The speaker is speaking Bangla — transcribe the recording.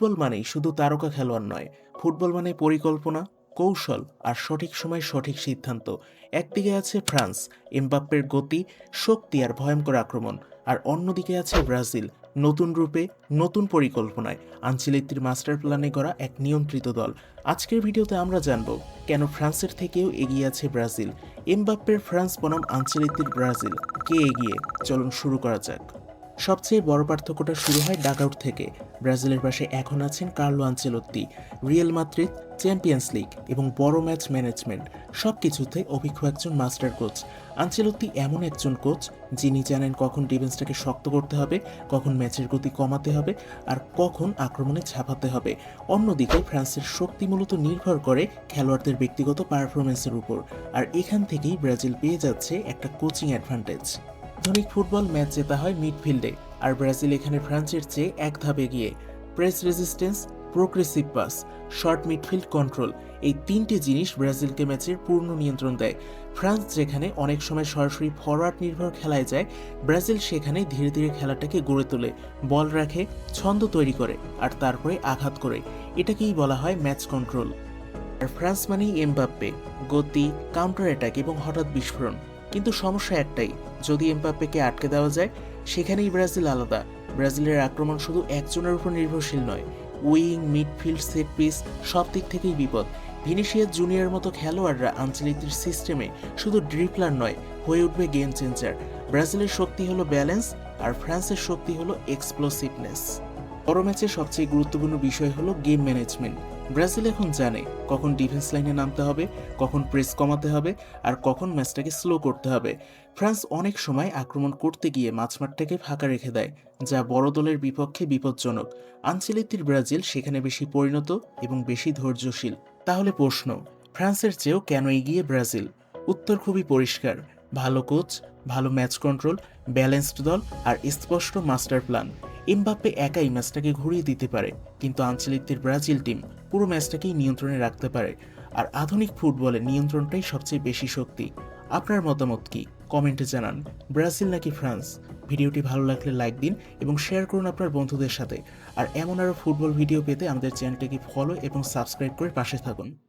ফুটবল মানেই শুধু তারকা খেলোয়াড় নয়, ফুটবল মানে পরিকল্পনা, কৌশল আর সঠিক সময় সঠিক সিদ্ধান্ত। একদিকে আছে ফ্রান্স, এমবাপ্পের গতি, শক্তি আর ভয়ঙ্কর আক্রমণ। আর অন্যদিকে আছে ব্রাজিল, নতুন রূপে, নতুন পরিকল্পনায়। আঞ্চলিকটির মাস্টার প্ল্যানে করা এক নিয়ন্ত্রিত দল। আজকের ভিডিওতে আমরা জানব, কেন ফ্রান্সের থেকেও এগিয়ে আছে ব্রাজিল? এমবাপ্পের ফ্রান্স বনাম আঞ্চলিকটির ব্রাজিল, কে এগিয়ে? চলুন শুরু করা যাক। সবচেয়ে বড় পার্থক্যটা শুরু হয় ডাকআউট থেকে। ব্রাজিলের পাশে এখন আছেন Carlo Ancelotti Real Madrid, Champions League এবং বড় ম্যাচ ম্যানেজমেন্ট। সব কিছুতে অভিজ্ঞ একজন মাস্টার কোচ। আঞ্চেলত্তি এমন একজন কোচ যিনি জানেন কখন ডিফেন্সটাকে শক্ত করতে হবে, কখন ম্যাচের গতি কমাতে হবে আর কখন আক্রমণে ছাপাতে হবে। অন্যদিকে ফ্রান্সের শক্তি মূলত নির্ভর করে খেলোয়াড়দের ব্যক্তিগত পারফরমেন্সের উপর। আর এখান থেকেই ব্রাজিল পেয়ে যাচ্ছে একটা কোচিং অ্যাডভান্টেজ আধুনিক ফুটবল ম্যাচ জেতা হয় মিডফিল্ডে, আর ব্রাজিল এখানে ফ্রান্সের চেয়ে এক ধাপে গিয়ে press resistance, progressive pass, short midfield control, এই তিনটি জিনিস ব্রাজিলকে ম্যাচের পূর্ণ নিয়ন্ত্রণ দেয়। ফ্রান্স যেখানে অনেক সময় সরাসরি ফরওয়ার্ড নির্ভর খেলায় যায়, ব্রাজিল সেখানে ধীরে ধীরে খেলাটাকে গড়ে তোলে, বল রাখে, ছন্দ তৈরি করে, আর তারপরে আঘাত করে। এটাকেই বলা হয় ম্যাচ কন্ট্রোল। আর ফ্রান্স মানেই এমবাপ্পে, গতি কাউন্টার অ্যাটাক এবং হঠাৎ বিস্ফোরণ। কিন্তু সমস্যা একটাই, যদি এমবাপ্পেকে আটকে দেওয়া যায়, সেখানেই ব্রাজিল আলাদা। ব্রাজিলের আক্রমণ শুধু একজনের উপর নির্ভরশীল নয়, উইং, মিডফিল্ড, সেট পিস, সব দিক থেকেই বিপদ। ভিনিসিয়াস জুনিয়র মতো খেলোয়াড়রা আঞ্চলিকদের সিস্টেমে শুধু ড্রিপলার নয়, হয়ে উঠবে গেম চেঞ্জার। ব্রাজিলের শক্তি হলো ব্যালেন্স, আর ফ্রান্সের শক্তি হলো এক্সপ্লোসিভনেস। বড় ম্যাচের সবচেয়ে গুরুত্বপূর্ণ বিষয় হলো গেম ম্যানেজমেন্ট। ব্রাজিল এখন জানে কখন ডিফেন্স লাইনে নামতে হবে, কখন প্রেস কমাতে হবে আর কখন ম্যাচটাকে স্লো করতে হবে। ফ্রান্স অনেক সময় আক্রমণ করতে গিয়ে মাঝমাঠটাকে ফাঁকা রেখে দেয়, যা বড় দলের বিপক্ষে বিপজ্জনক। আঞ্চলিকটির ব্রাজিল সেখানে বেশি পরিণত এবং বেশি ধৈর্যশীল। তাহলে প্রশ্ন, ফ্রান্সের চেয়েও কেন এগিয়ে ব্রাজিল? উত্তর খুবই পরিষ্কার, ভালো কোচ ভালো ম্যাচ কন্ট্রোল ব্যালেন্সড দল আর স্পষ্ট মাস্টার প্ল্যান এমবাপ্পে একাই ম্যাচটাকে ঘুরিয়ে দিতে পারে, কিন্তু আঞ্চলিকদের ব্রাজিল টিম পুরো ম্যাচটাকেই নিয়ন্ত্রণে রাখতে পারে। আর আধুনিক ফুটবলে নিয়ন্ত্রণটাই সবচেয়ে বেশি শক্তি। আপনার মতামত কি? কমেন্টে জানান। ব্রাজিল নাকি ফ্রান্স? ভিডিওটি ভালো লাগলে লাইক দিন এবং শেয়ার করুন আপনার বন্ধুদের সাথে। আর এমন আরও ফুটবল ভিডিও পেতে আমাদের চ্যানেলটিকে ফলো এবং সাবস্ক্রাইব করে পাশে থাকুন।